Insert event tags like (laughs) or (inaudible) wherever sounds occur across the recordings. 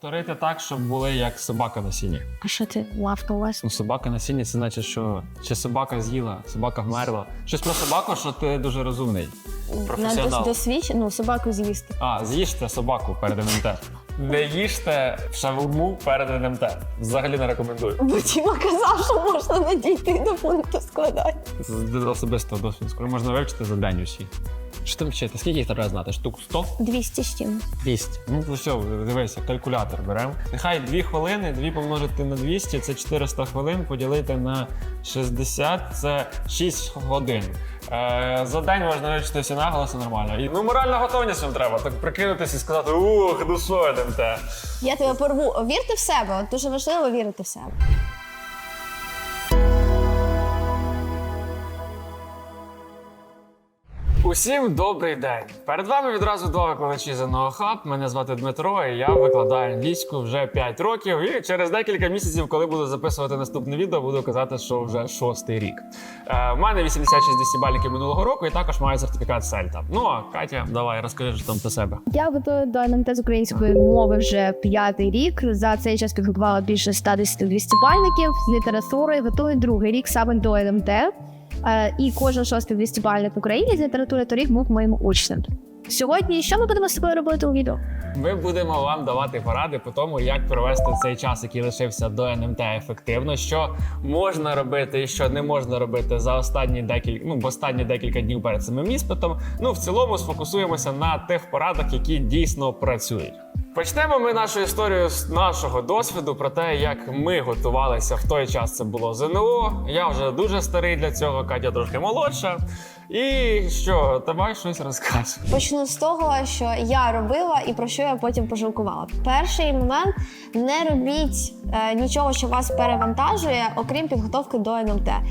Повторити так, щоб були як собака на сіні. А що ти лавка у вас? Ну, собака на сіні це значить, що чи собака з'їла, собака вмерла. Щось про собаку, що ти дуже розумний. Професіонал. досвідч... ну, собаку з'їсти. А, з'їжте собаку перед НМТ. Не їжте шавурму перед НМТ. Взагалі не рекомендую. Бо Тіма казав, що можна не дійти до пункту складання. З особистого досвіду. Скоро можна вивчити за день усі. Що там вчити? Скільки їх треба знати? Штук 100? 200 з чим. 200. Ну, то все, дивися, калькулятор беремо. Нехай 2 хвилини, 2 помножити на 200, це 400 хвилин, поділити на 60, це 6 годин. Е, за день можна вивчити всі наголоси нормально. І, ну, моральна готовність вам треба. Так прикинутися і сказати, ух, ну що НМТ. Я тебе порву. Вірте в себе. От Дуже важливо вірити в себе. Усім добрий день! Перед вами відразу два викладачі з НОХАБ. Мене звати Дмитро, і я викладаю англійську вже 5 років. І через декілька місяців, коли буду записувати наступне відео, буду казати, що вже шостий рік. Е, У мене 86 десибаліків минулого року, і також маю сертифікат Сельта. Ну а Катя, давай розкажи що там про себе. Я готую до НМТ з української мови вже п'ятий рік. За цей час підготувала більше 110 200-бальників з літератури. Готую другий рік саме до НМТ. Е, І кожен шостий 200-бальник в Україні з літератури торік був моїм учнем. Сьогодні що ми будемо з тобою робити у відео? Ми будемо вам давати поради по тому, як провести цей час, який лишився до НМТ ефективно, що можна робити і що не можна робити за останні декілька, ну в останні декілька днів перед самим іспитом. Ну в цілому сфокусуємося на тих порадах, які дійсно працюють. Почнемо ми нашу історію з нашого досвіду про те, як ми готувалися в той час. Це було ЗНО. Я вже дуже старий для цього, Катя трошки молодша. І що, давай щось розказуй. Почну з того, що я робила і про що я потім пожалкувала. Перший момент не робіть е, нічого, що вас перевантажує, окрім підготовки до НМТ. Е,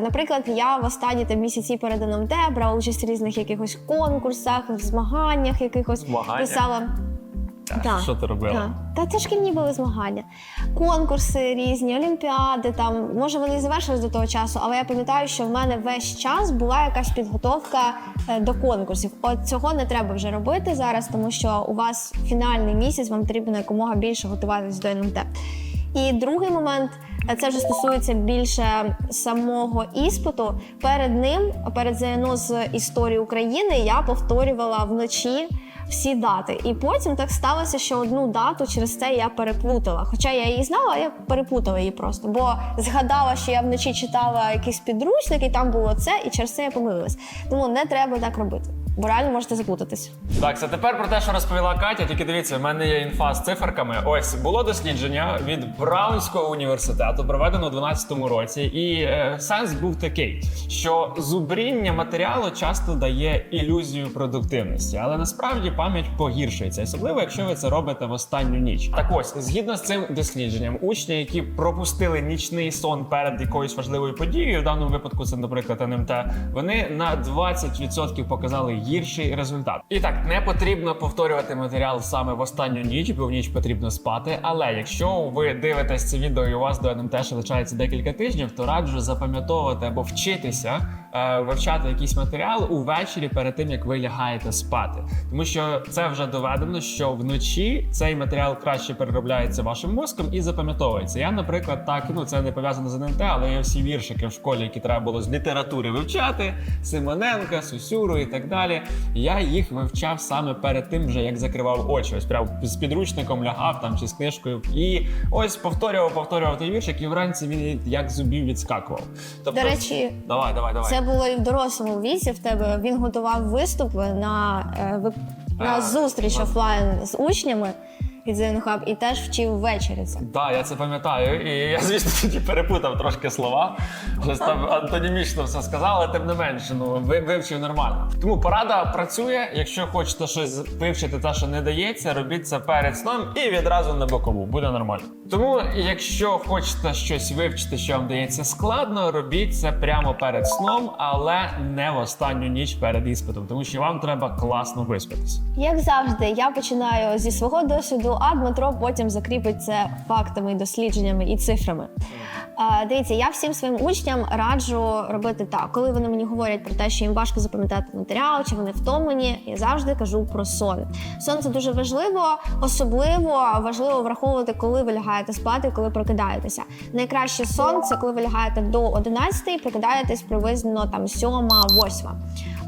наприклад, я в останні там, місяці перед НМТ брала участь в різних якихось конкурсах, в змаганнях якихось Змагання? писала. Так. Що ти робила? Так. Та це шкільні були змагання, конкурси різні, олімпіади. Там може вони завершились до того часу, але я пам'ятаю, що в мене весь час була якась підготовка е, до конкурсів. От цього не треба вже робити зараз, тому що у вас фінальний місяць, вам потрібно якомога більше готуватись до НМТ. І другий момент е, це вже стосується більше самого іспиту. Перед ним, перед ЗНО з історії України, я повторювала вночі всі дати. І потім так сталося, що одну дату через це я переплутала. Хоча я її знала, я переплутала її просто, бо згадала, що я вночі читала якийсь підручник, і там було це, і через це я помилилась. Тому не треба так робити, бо реально можете заплутатись. Так, це тепер про те, що розповіла Катя. Тільки дивіться, в мене є інфа з циферками. Ось було дослідження від Браунського університету, проведено у 2012 році, і е, сенс був такий, що зубріння матеріалу часто дає ілюзію продуктивності, але насправді пам'ять погіршується, особливо якщо ви це робите в останню ніч. Так ось, згідно з цим дослідженням, учні, які пропустили нічний сон перед якоюсь важливою подією, в даному випадку це, наприклад, НМТ, вони на 20% показали гірший результат. І так, не потрібно повторювати матеріал саме в останню ніч, бо в ніч потрібно спати. Але якщо ви дивитесь це відео і у вас до НМТ ще лишається декілька тижнів, то раджу запам'ятовувати або вчитися е, вивчати якийсь матеріал увечері перед тим, як ви лягаєте спати. Тому що це вже доведено, що вночі цей матеріал краще переробляється вашим мозком і запам'ятовується. Я, наприклад, так ну це не пов'язано з НМТ, але є всі віршики в школі, які треба було з літератури вивчати, Симоненка, Сусюру і так далі. Я їх вивчав саме перед тим, вже як закривав очі. Ось прям з підручником лягав там чи з книжкою. І ось повторював, повторював той віршик, і вранці він як зубів відскакував. Тобто, До речі, давай, давай, давай. Це було і в дорослому віці в тебе. Він готував виступи на, е, вип- на зустріч офлайн з учнями від ЗНХаб і теж вчив ввечері це. Так, я це пам'ятаю, і я, звісно, тоді перепутав трошки слова. Щось там антонімічно все сказав, але тим не менше, ну ви вивчив нормально. Тому порада працює. Якщо хочете щось вивчити, те, що не дається, робіть це перед сном і відразу на бокову. Буде нормально. Тому, якщо хочете щось вивчити, що вам дається складно, робіть це прямо перед сном, але не в останню ніч перед іспитом, тому що вам треба класно виспатися. Як завжди, я починаю зі свого досвіду, досвіду, а Дмитро потім закріпить це фактами, дослідженнями і цифрами. Е, Дивіться, я всім своїм учням раджу робити так. Коли вони мені говорять про те, що їм важко запам'ятати матеріал, чи вони втомлені, я завжди кажу про сон. Сон це дуже важливо, особливо важливо враховувати, коли ви лягаєте спати, коли прокидаєтеся. Найкраще сон це коли ви лягаєте до 11, прокидаєтесь приблизно там 7-8.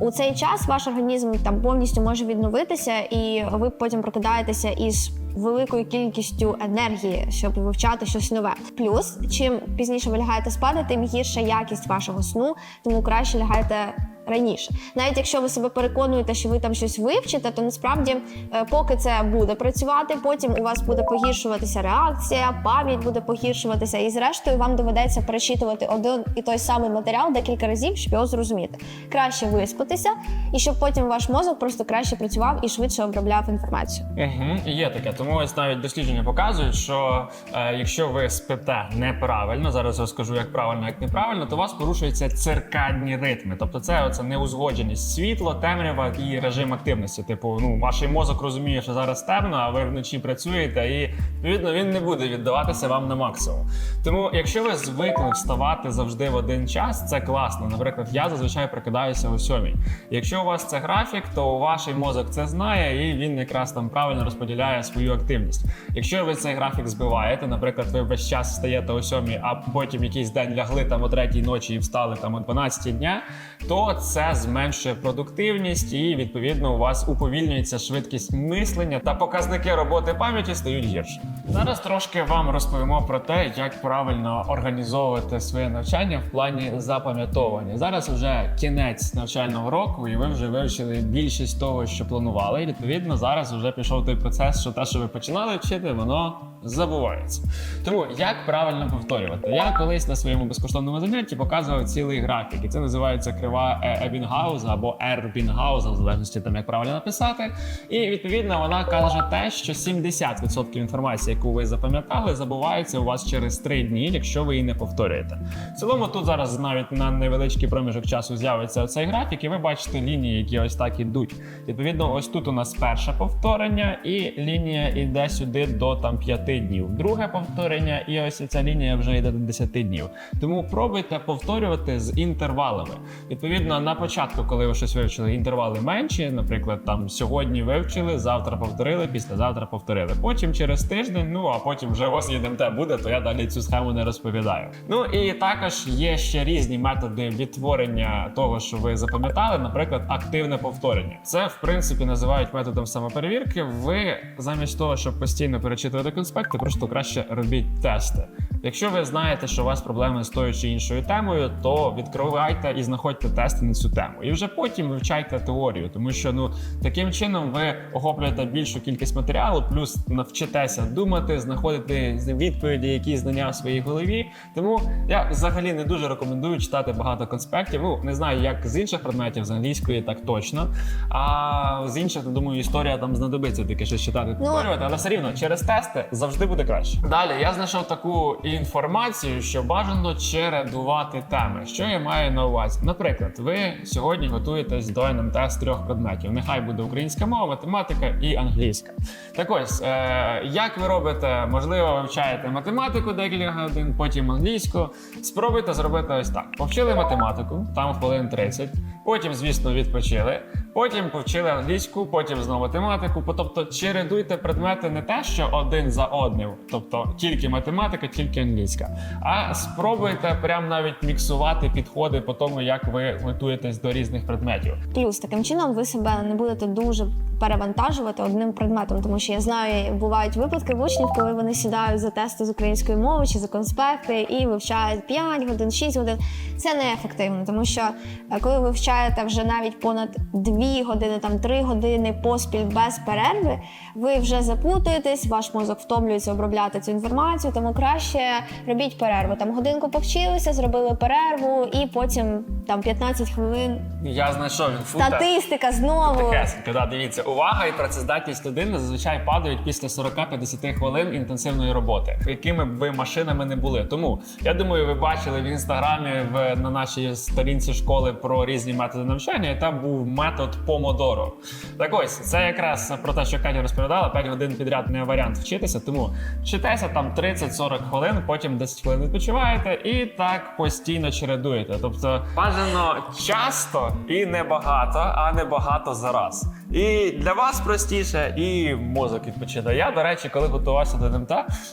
У цей час ваш організм там повністю може відновитися, і ви потім прокидаєтеся із великою кількістю енергії, щоб вивчати щось нове. Плюс, чим пізніше ви лягаєте спати, тим гірша якість вашого сну, тому краще лягайте. Раніше, навіть якщо ви себе переконуєте, що ви там щось вивчите, то насправді, е, поки це буде працювати, потім у вас буде погіршуватися реакція, пам'ять буде погіршуватися, і зрештою вам доведеться перечитувати один і той самий матеріал декілька разів, щоб його зрозуміти. Краще виспатися, і щоб потім ваш мозок просто краще працював і швидше обробляв інформацію. Угу, є таке. Тому ось навіть дослідження показують, що е, якщо ви спите неправильно, зараз розкажу, як правильно, як неправильно, то у вас порушуються циркадні ритми. Тобто це оце неузгодженість світло, темрява і режим активності. Типу, ну ваш мозок розуміє, що зараз темно, а ви вночі працюєте, і відповідно він не буде віддаватися вам на максимум. Тому, якщо ви звикли вставати завжди в один час, це класно. Наприклад, я зазвичай прокидаюся о сьомій. Якщо у вас це графік, то ваш мозок це знає, і він якраз там правильно розподіляє свою активність. Якщо ви цей графік збиваєте, наприклад, ви весь час встаєте о сьомій, а потім якийсь день лягли там о третій ночі і встали там о 12 дня, то це зменшує продуктивність і відповідно у вас уповільнюється швидкість мислення та показники роботи пам'яті стають гірше. Зараз трошки вам розповімо про те, як правильно організовувати своє навчання в плані запам'ятовування. Зараз вже кінець навчального року, і ви вже вивчили більшість того, що планували. І відповідно зараз вже пішов той процес, що те, що ви починали вчити, воно забувається. Тому як правильно повторювати? Я колись на своєму безкоштовному занятті показував цілий графік, і це називається крива Е- Ебінгауза або Ербінгауза, в залежності там як правильно написати. І відповідно вона каже те, що 70% інформації, яку ви запам'ятали, забувається у вас через 3 дні, якщо ви її не повторюєте. В цілому тут зараз навіть на невеличкий проміжок часу з'явиться цей графік, і ви бачите лінії, які ось так ідуть. Відповідно, ось тут у нас перше повторення, і лінія йде сюди до там 5 днів. Друге повторення, і ось ця лінія вже йде до 10 днів. Тому пробуйте повторювати з інтервалами. Відповідно, на початку, коли ви щось вивчили, інтервали менші, наприклад, там сьогодні вивчили, завтра повторили, післязавтра повторили. Потім через тиждень, ну а потім вже у вас буде, то я далі цю схему не розповідаю. Ну і також є ще різні методи відтворення того, що ви запам'ятали, наприклад, активне повторення. Це в принципі називають методом самоперевірки. Ви замість того, щоб постійно перечитувати конспекти, просто краще робіть тести. Якщо ви знаєте, що у вас проблеми з тою чи іншою темою, то відкривайте і знаходьте тести на цю тему. І вже потім вивчайте теорію, тому що ну таким чином ви охоплюєте більшу кількість матеріалу, плюс навчитеся думати, знаходити відповіді, які знання в своїй голові. Тому я взагалі не дуже рекомендую читати багато конспектів. Ну не знаю, як з інших предметів, з англійської так точно. А з інших, думаю, історія там знадобиться таке щось читати, повторювати, але все рівно через тести завжди буде краще. Далі я знайшов таку інформацію, що бажано чередувати теми. Що я маю на увазі? Наприклад, ви сьогодні готуєтесь до НМТ з трьох предметів. Нехай буде українська мова, математика і англійська. Так ось, е, як ви робите, можливо, вивчаєте математику декілька годин, потім англійську. Спробуйте зробити ось так: повчили математику, там хвилин 30, потім, звісно, відпочили. Потім повчили англійську, потім знову математику. Тобто чередуйте предмети не те, що один за одним, тобто тільки математика, тільки англійська. А спробуйте прям навіть міксувати підходи по тому, як ви готуєтесь до різних предметів. Плюс таким чином ви себе не будете дуже перевантажувати одним предметом, тому що я знаю, бувають випадки в учнів, коли вони сідають за тести з української мови чи за конспекти і вивчають 5 годин, 6 годин. Це неефективно, тому що е, коли ви вивчаєте вже навіть понад 2 години, там 3 години поспіль без перерви, ви вже запутуєтесь, ваш мозок втомлюється обробляти цю інформацію, тому краще робіть перерву. Там годинку повчилися, зробили перерву, і потім там 15 хвилин. Я знайшов інфу. Статистика знову. Тихесенько, да, дивіться, увага і працездатність людини зазвичай падають після 40-50 хвилин інтенсивної роботи, якими б ви машинами не були. Тому я думаю, ви бачили в інстаграмі в на нашій сторінці школи про різні методи навчання. І там був метод помодоро. Так ось, це якраз про те, що Катя розповідала, 5 годин підряд не варіант вчитися, тому вчитеся там 30-40 хвилин, потім 10 хвилин відпочиваєте і так постійно чередуєте. Тобто бажано часто і небагато, а не багато за раз. І для вас простіше, і мозок відпочине. Я, до речі, коли готувався до НМТ,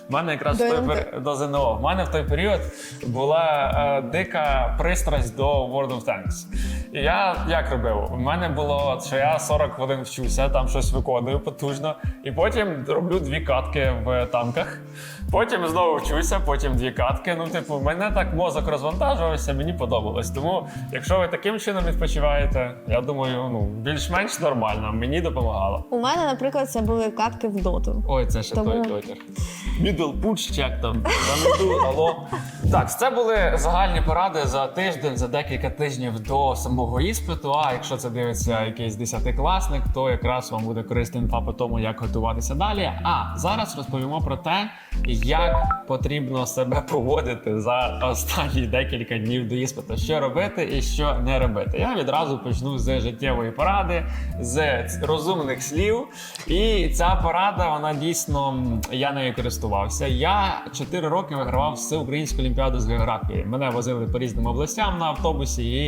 в мене якраз До в той пер- до ЗНО. В мене в той період була е, дика пристрасть до World of Tanks. І я як робив? У мене було, що я 40 хвилин вчуся, там щось виконую потужно, і потім роблю дві катки в танках. Потім знову вчуся, потім дві катки. Ну, типу, мене так мозок розвантажувався, мені подобалось. Тому, якщо ви таким чином відпочиваєте, я думаю, ну більш-менш нормально, мені допомагало. У мене, наприклад, це були катки в доту. Ой, це ще Тому- той дотір. Middle push check там. Алло. Так, це були загальні поради за тиждень, за декілька тижнів до самого іспиту. А якщо це дивиться якийсь десятикласник, то якраз вам буде корисна інфа по тому, як готуватися далі. А зараз розповімо про те, як потрібно себе поводити за останні декілька днів до іспиту, що робити і що не робити. Я відразу почну з життєвої поради, з розумних слів. І ця порада, вона дійсно я нею користувався. Я 4 роки вигравав всеукраїнську олімпіаду з географії. Мене возили по різним областям на автобусі, і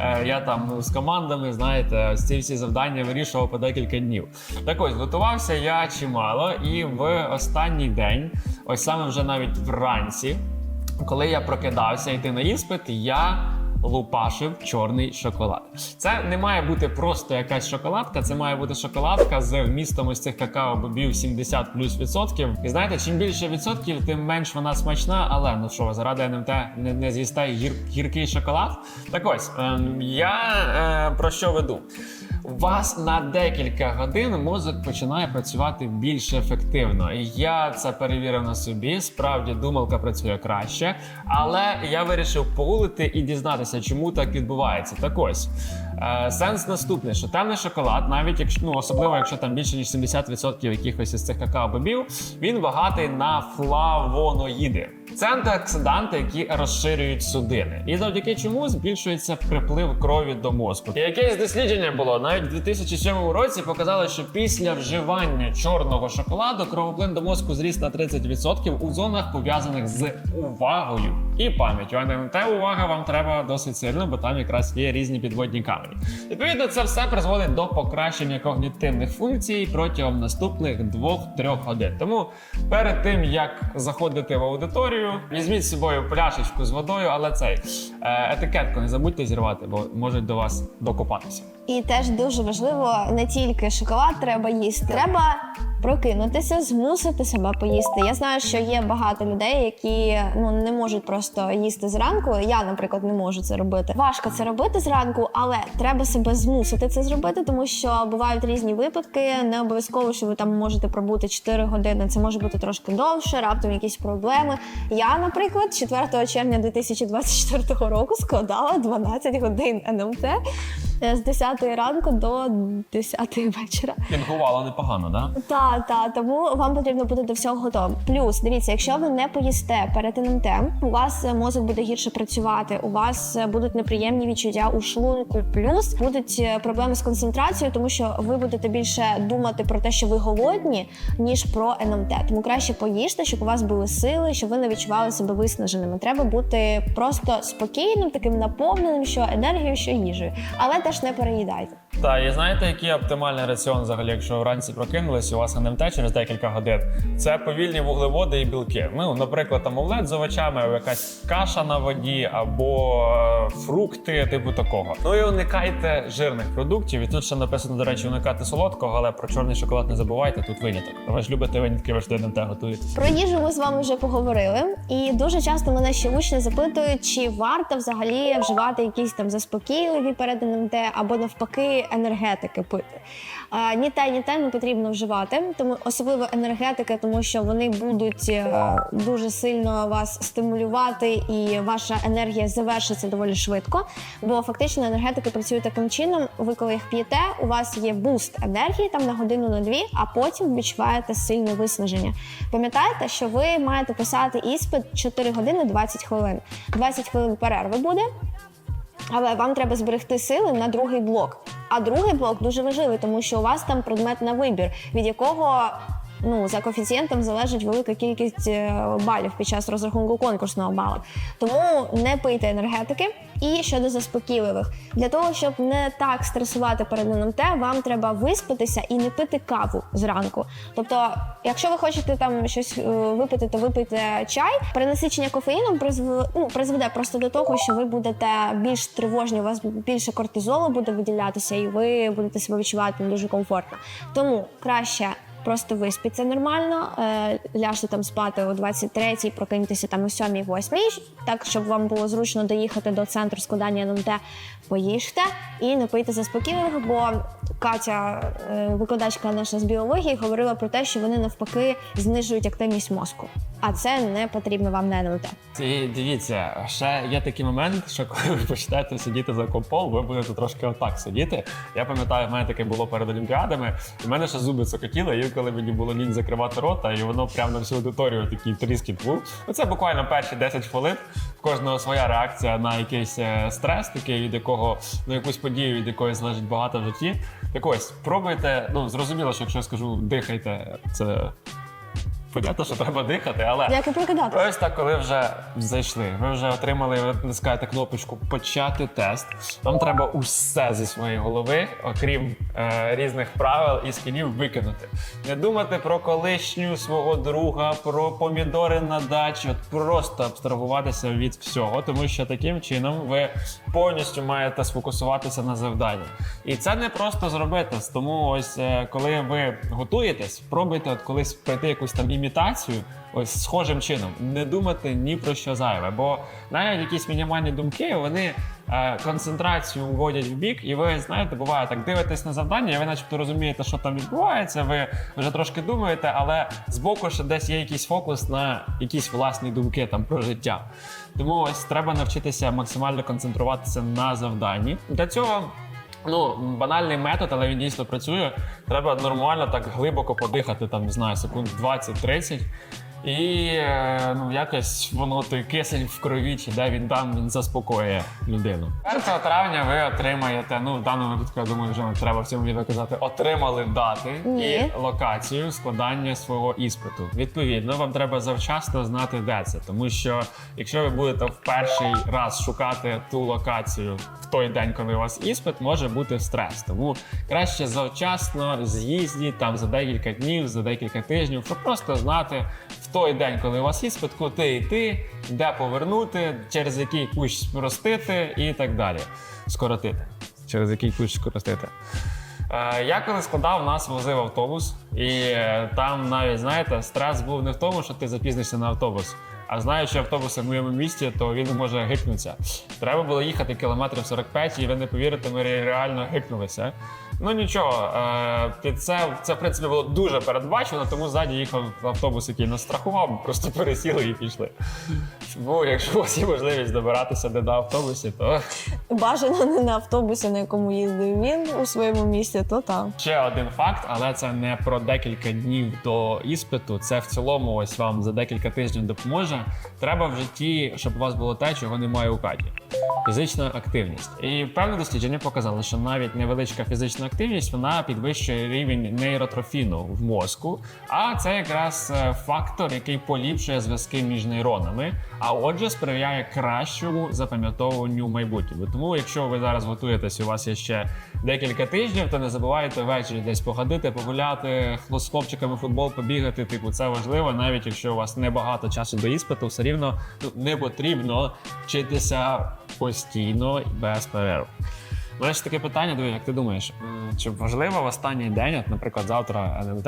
е, я там з командами, знаєте, ці всі завдання вирішував по декілька днів. Так ось готувався я чимало, і в останній день, ось саме вже навіть вранці, коли я прокидався йти на іспит, я лупашив чорний шоколад. Це не має бути просто якась шоколадка, це має бути шоколадка з вмістом ось цих какао-бобів 70 плюс відсотків. І знаєте, чим більше відсотків, тим менш вона смачна. Але ну що, заради НМТ не, не з'їсте гір, гіркий шоколад. Так ось ем, я е, про що веду? Вас на декілька годин мозок починає працювати більш ефективно. І я це перевірив на собі. Справді думалка працює краще, але я вирішив погулити і дізнатися, чому так відбувається. Так ось е, сенс наступний, що темний шоколад, навіть якщо ну особливо, якщо там більше ніж 70% якихось із цих какао-бобів, він багатий на флавоноїди. Це антиоксиданти, які розширюють судини, і завдяки чому збільшується приплив крові до мозку. І якесь дослідження було навіть в 2007 році показало, що після вживання чорного шоколаду кровоплин до мозку зріс на 30% у зонах пов'язаних з увагою і пам'яттю. А на те увага вам треба досить сильно, бо там якраз є різні підводні камені. Відповідно, це все призводить до покращення когнітивних функцій протягом наступних 2-3 годин. Тому перед тим як заходити в аудиторію, візьміть з собою пляшечку з водою, але цей е, етикетку не забудьте зірвати, бо можуть до вас докопатися. І теж дуже важливо не тільки шоколад треба їсти, треба прокинутися, змусити себе поїсти. Я знаю, що є багато людей, які ну не можуть просто їсти зранку. Я, наприклад, не можу це робити. Важко це робити зранку, але треба себе змусити це зробити, тому що бувають різні випадки. Не обов'язково, що ви там можете пробути 4 години. Це може бути трошки довше, раптом якісь проблеми. Я, наприклад, 4 червня 2024 року складала 12 годин НМТ з 10 ранку до 10 вечора. Пінгувало непогано, да? Та, та, тому вам потрібно бути до всього готовим. Плюс, дивіться, якщо ви не поїсте перед НМТ, у вас е, мозок буде гірше працювати, у вас е, будуть неприємні відчуття у шлунку. Плюс будуть е, проблеми з концентрацією, тому що ви будете більше думати про те, що ви голодні, ніж про НМТ. Тому краще поїжте, щоб у вас були сили, щоб ви не відчували себе виснаженими. Треба бути просто спокійним, таким наповненим, що енергією, що їжею, але теж не переїдайте. Та і знаєте, який оптимальний раціон взагалі, якщо вранці прокинулись, у вас НМТ через декілька годин. Це повільні вуглеводи і білки. Ну, наприклад, там омлет з овочами, якась каша на воді, або е, фрукти, типу такого. Ну і уникайте жирних продуктів. І тут ще написано, до речі, уникати солодкого, але про чорний шоколад не забувайте. Тут виняток. Ви ж любите винятки, ви ж до НМТ готуєте. Про їжу ми з вами вже поговорили, і дуже часто мене ще учні запитують, чи варто взагалі вживати якісь там заспокійливі перед НМТ або навпаки енергетики пити. А, ні те, ні те не потрібно вживати, тому особливо енергетики, тому що вони будуть е, дуже сильно вас стимулювати, і ваша енергія завершиться доволі швидко. Бо фактично енергетики працюють таким чином. Ви коли їх п'єте, у вас є буст енергії там на годину на дві, а потім відчуваєте сильне виснаження. Пам'ятайте, що ви маєте писати іспит 4 години 20 хвилин. 20 хвилин перерви буде. Але вам треба зберегти сили на другий блок. А другий блок дуже важливий, тому що у вас там предмет на вибір, від якого ну за коефіцієнтом залежить велика кількість е, балів під час розрахунку конкурсного балу. Тому не пийте енергетики. І щодо заспокійливих, для того, щоб не так стресувати перед НМТ, вам треба виспатися і не пити каву зранку. Тобто, якщо ви хочете там щось е, випити, то випийте чай. Перенасичення кофеїном призведе, ну, призведе просто до того, що ви будете більш тривожні, у вас більше кортизолу буде виділятися, і ви будете себе відчувати не дуже комфортно. Тому краще. Просто виспіться нормально, е, ляжте там спати о 23-й, прокиньтеся там о 7-й, 8-й, так, щоб вам було зручно доїхати до центру складання НМТ, поїжте і не пийте заспокійливих, бо Катя, е, викладачка наша з біології, говорила про те, що вони навпаки знижують активність мозку. А це не потрібно вам на НМТ. І дивіться, ще є такий момент, що коли ви почнете сидіти за компом, ви будете трошки отак сидіти. Я пам'ятаю, в мене таке було перед олімпіадами, і в мене ще зуби цокотіли, і коли мені було лінь закривати рота, і воно прямо на всю аудиторію такий тріскіт був. Оце буквально перші 10 хвилин. В кожного своя реакція на якийсь е, стрес, такий, від якого на якусь подію, від якої залежить багато в житті. Так ось, пробуйте. Ну зрозуміло, що якщо я скажу дихайте, це. Понятно, що треба дихати, але Як і прокидати. Ось так, коли вже зайшли, ви вже отримали, ви натискаєте кнопочку Почати тест. Вам треба усе зі своєї голови, окрім е, різних правил і скілів, викинути. Не думати про колишню свого друга, про помідори на дачі, от просто абстрагуватися від всього, тому що таким чином ви повністю маєте сфокусуватися на завданні. І це не просто зробити. Тому ось е, коли ви готуєтесь, пробуйте от колись пройти якусь там імітацію. Ось схожим чином, не думати ні про що зайве, бо навіть якісь мінімальні думки вони е, концентрацію вводять в бік, і ви знаєте, буває так, дивитесь на завдання, і ви начебто розумієте, що там відбувається. Ви вже трошки думаєте, але збоку ще десь є якийсь фокус на якісь власні думки там про життя. Тому ось треба навчитися максимально концентруватися на завданні. Для цього. Ну, банальний метод, але він дійсно працює. Треба нормально так глибоко подихати, там, не знаю, секунд 20-30. І е, ну, якось воно той кисень в крові, чи де він там, він заспокоює людину. 1 травня ви отримаєте, ну в даному випадку, я думаю, вже не треба в цьому відео казати, отримали дати Ні. і локацію складання свого іспиту. Відповідно, вам треба завчасно знати, де це. Тому що якщо ви будете в перший раз шукати ту локацію в той день, коли у вас іспит, може бути стрес. Тому краще завчасно з'їздіть там за декілька днів, за декілька тижнів, щоб просто знати в той день, коли у вас іспит, куди йти, де повернути, через який кущ спростити і так далі. Скоротити. Через який кущ скоротити. Е, Я коли складав, нас возив автобус, і е, там навіть знаєте, стрес був не в тому, що ти запізнишся на автобус. А знаючи автобуси в моєму місті, то він може гикнутися. Треба було їхати кілометрів 45, і ви не повірите, ми реально гикнулися. Ну нічого, е, під це, це в принципі було дуже передбачено, тому ззаді їхав автобус, який нас страхував, просто пересіли і пішли. Бо якщо у вас є можливість добиратися де до автобусі, то Бажано не на автобусі, на якому їздив він у своєму місті, то там. Ще один факт, але це не про декілька днів до іспиту. Це в цілому ось вам за декілька тижнів допоможе. Треба в житті, щоб у вас було те, чого немає у Каті. Фізична активність. І певне дослідження показало, що навіть невеличка фізична активність вона підвищує рівень нейротрофіну в мозку. А це якраз е, фактор, який поліпшує зв'язки між нейронами, а отже, сприяє кращому запам'ятовуванню в майбутньому. Тому, якщо ви зараз готуєтесь, у вас є ще декілька тижнів, то не забувайте ввечері десь походити, погуляти, з хлопчиками футбол побігати. Типу, це важливо, навіть якщо у вас небагато часу до іспиту, все рівно ну, не потрібно вчитися постійно і без перерв. У мене ще таке питання, диви, як ти думаєш, чи важливо в останній день, от, наприклад, завтра НМТ,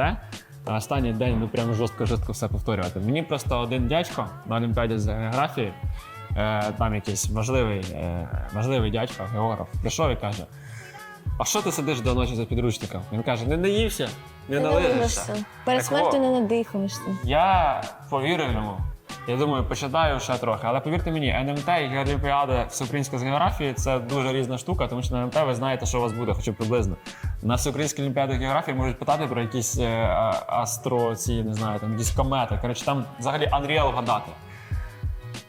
на останній день ну прям жорстко-жорстко все повторювати. Мені просто один дядько на Олімпіаді з географії, е, там якийсь важливий, е, важливий дядько, географ, прийшов і каже: А що ти сидиш до ночі за підручником? Він каже: не наївся, не налижешся. Перед смертю не надихаєшся. Я повірив йому. Я думаю, почитаю ще трохи. Але повірте мені, НМТ і Олімпіада всеукраїнська з географії це дуже різна штука, тому що на НМТ ви знаєте, що у вас буде, хоча приблизно. На всеукраїнській олімпіаді географії можуть питати про якісь е, астро, ці, не знаю, там якісь комети. Коротше, там взагалі Unreal вгадати.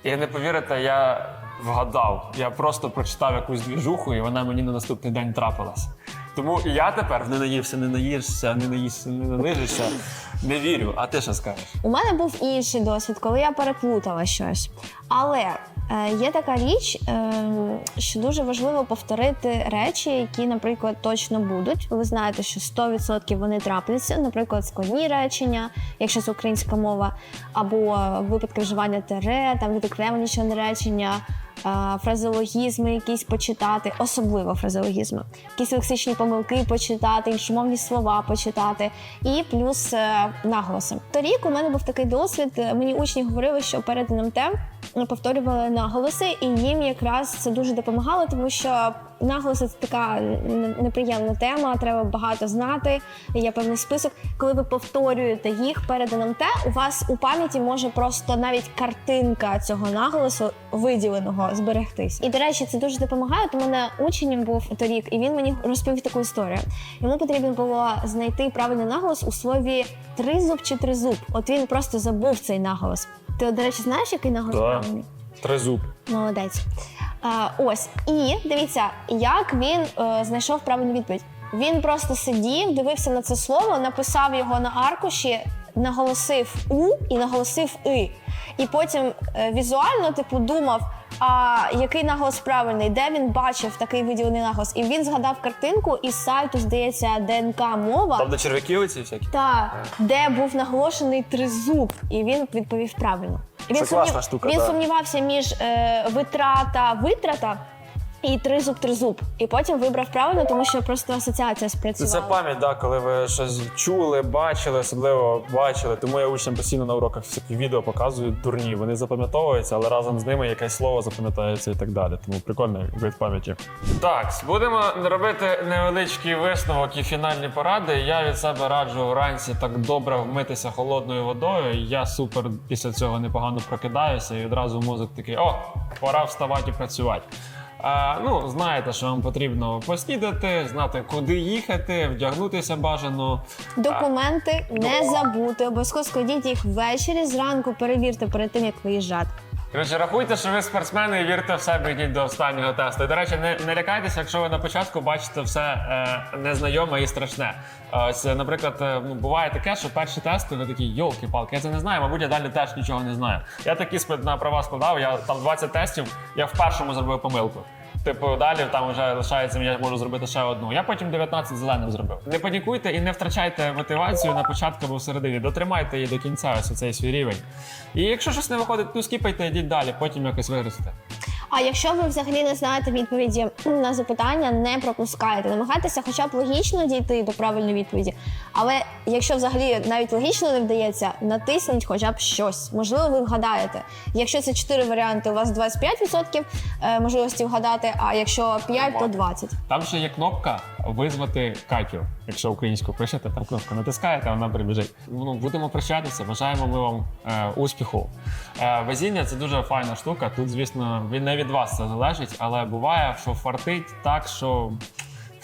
І не повірите, я вгадав. Я просто прочитав якусь двіжуху, і вона мені на наступний день трапилась. Тому і я тепер не наївся, не наїшся, не наїшся, не налижишся. Не вірю. А ти що скажеш? У мене був інший досвід, коли я переплутала щось. Але е, є така річ, е, що дуже важливо повторити речі, які, наприклад, точно будуть. Ви знаєте, що 100% вони трапляться, наприклад, складні речення, якщо це українська мова, або випадки вживання тере, там відокремлені речення. Фразеологізми якісь почитати, особливо фразеологізми, якісь лексичні помилки почитати, іншомовні слова почитати, і плюс е, наголоси. Торік у мене був такий досвід. е, Мені учні говорили, що перед НМТ ми повторювали наголоси, і їм якраз це дуже допомагало, тому що наголоси це така неприємна тема. Треба багато знати. Є певний список. Коли ви повторюєте їх перед НМТ, у вас у пам'яті може просто навіть картинка цього наголосу виділеного зберегтись. І до речі, це дуже допомагає. От мене учень був торік, і він мені розповів таку історію. Йому потрібно було знайти правильний наголос у слові тризуб чи тризуб. От він просто забув цей наголос. Ти, до речі, знаєш, який наголос Да. Тризуб. Молодець. А, ось. І дивіться, як він е, знайшов правильну відповідь. Він просто сидів, дивився на це слово, написав його на аркуші, наголосив у і наголосив и. І потім е, візуально, типу, думав, а який наголос правильний, де він бачив такий виділений наголос. І він згадав картинку із сайту, здається, ДНК мова. Там до черв'яків ці всякі. Та де був наголошений тризуб, і він відповів правильно. І він, Це сумнів- штука, він да. сумнівався між е, витрата витрата і тризуб тризуб. І потім вибрав правильно, тому що просто асоціація спрацювала. це пам'ять, да, коли ви щось чули, бачили, особливо бачили. Тому я учням постійно на уроках всякі відео показую дурні. Вони запам'ятовуються, але разом з ними якесь слово запам'ятається і так далі. Тому прикольний вид пам'яті. Так, будемо робити невеличкий висновок і фінальні поради. Я від себе раджу вранці так добре вмитися холодною водою. Я супер після цього непогано прокидаюся і одразу мозок такий: о, пора вставати і працювати. А, ну, знаєте, що вам потрібно поснідати, знати, куди їхати, вдягнутися бажано. Документи не забути. Обов'язково складіть їх ввечері. Зранку перевірте перед тим, як виїжджати. Коротше, рахуйте, що ви спортсмени і вірте в себе, йдіть до останнього тесту. І, до речі, не, не лякайтеся, якщо ви на початку бачите все е, незнайоме і страшне. Ось, е, наприклад, е, ну, буває таке, що перші тести ви такі, йолки-палки, я це не знаю, мабуть, я далі теж нічого не знаю. Я такі на права складав, я там 20 тестів, я в першому зробив помилку. Типу, далі там вже лишається, я можу зробити ще одну. Я потім 19 зеленим зробив. Не панікуйте і не втрачайте мотивацію на початку або всередині. Дотримайте її до кінця, ось цей свій рівень. І якщо щось не виходить, ну скіпайте, йдіть далі, потім якось виросте. А якщо ви взагалі не знаєте відповіді на запитання, не пропускайте. Намагайтеся хоча б логічно дійти до правильної відповіді. Але якщо взагалі навіть логічно не вдається, натисніть хоча б щось. Можливо, ви вгадаєте. Якщо це 4 варіанти, у вас 25% е, можливості вгадати, а якщо 5, то 20. Там ще є кнопка визвати Катю. Якщо українську пишете, там кнопку натискаєте, вона прибіжить. Ну, будемо прощатися. Бажаємо ми вам е, успіху. Е, везіння це дуже файна штука. Тут, звісно, він не від вас це залежить, але буває, що фартить так, що.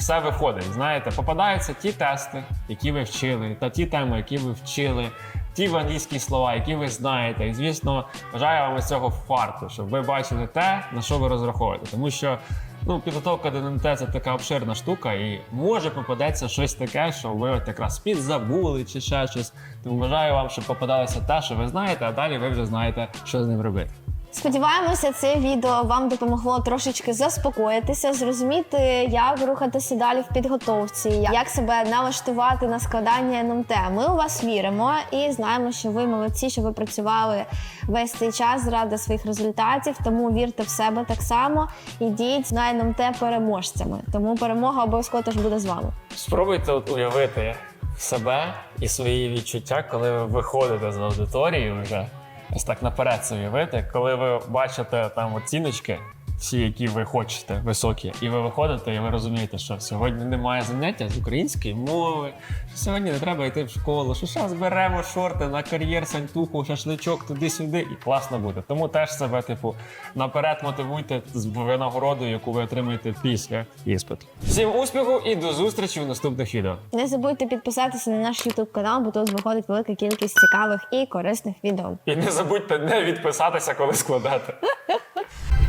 Все виходить, знаєте, попадаються ті тести, які ви вчили, та ті теми, які ви вчили, ті в англійські слова, які ви знаєте. І звісно, бажаю вам із цього фарту, щоб ви бачили те, на що ви розраховуєте. Тому що ну, підготовка до НМТ це така обширна штука, і може попадеться щось таке, що ви от якраз підзабули чи ще щось. Тому бажаю вам, щоб попадалося те, що ви знаєте, а далі ви вже знаєте, що з ним робити. Сподіваємося, це відео вам допомогло трошечки заспокоїтися, зрозуміти, як рухатися далі в підготовці, як себе налаштувати на складання НМТ. Ми у вас віримо і знаємо, що ви молодці, що ви працювали весь цей час заради своїх результатів. Тому вірте в себе так само. Ідіть на НМТ переможцями. Тому перемога обов'язково теж буде з вами. Спробуйте уявити себе і свої відчуття, коли ви виходите з аудиторії вже. Ось так наперед собі уявити, коли ви бачите там оціночки, всі, які ви хочете, високі, і ви виходите, і ви розумієте, що сьогодні немає заняття з української мови, що сьогодні не треба йти в школу, що зараз беремо шорти на кар'єр, сантуху, шашличок туди-сюди, і класно буде. Тому теж себе, типу, наперед мотивуйте з винагородою, яку ви отримуєте після іспиту. Всім успіху і до зустрічі в наступних відео. Не забудьте підписатися на наш YouTube канал, бо тут виходить велика кількість цікавих і корисних відео. І не забудьте не відписатися, коли складати. (laughs)